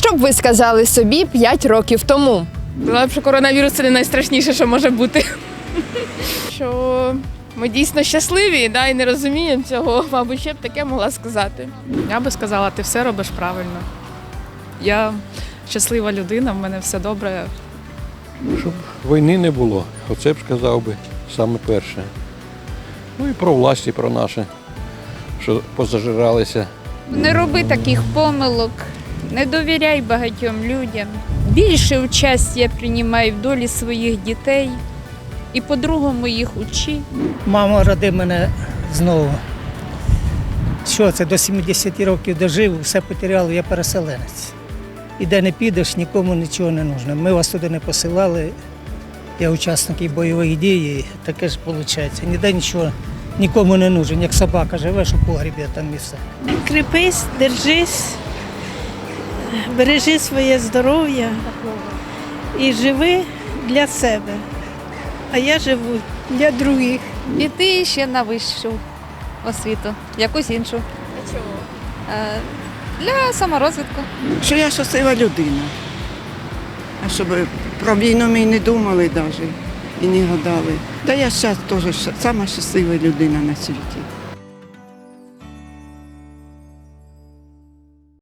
Що б ви сказали собі 5 років тому? Сказала б, що коронавірус це не найстрашніше, що може бути. Що ми дійсно щасливі, да, і не розуміємо цього, мабуть, ще б таке могла сказати. Я би сказала, ти все робиш правильно. Я щаслива людина, в мене все добре. Щоб війни не було, оце б сказав би саме перше. Ну і про власті, про наше, що позажиралися. Не роби таких помилок, не довіряй багатьом людям. Більше участі приймай в долі своїх дітей і по-другому їх учи. Мама роди мене знову. Що це до 70 років дожив, все потеряв, я переселенець. І де не підеш, нікому нічого не нужно. Ми вас туди не посилали. Я учасник і бойових дій, і таке ж виходить. Ніде нічого нікому не нужен. Як собака живеш у погрібі, там і все. Кріпись, держись, бережи своє здоров'я і живи для себе. А я живу для других. Піти ще на вищу освіту, якусь іншу. Е, Для саморозвитку. що я щаслива людина. А щоб про війну ми не думали навіть і не гадали. Та я зараз теж сама щаслива людина на світі.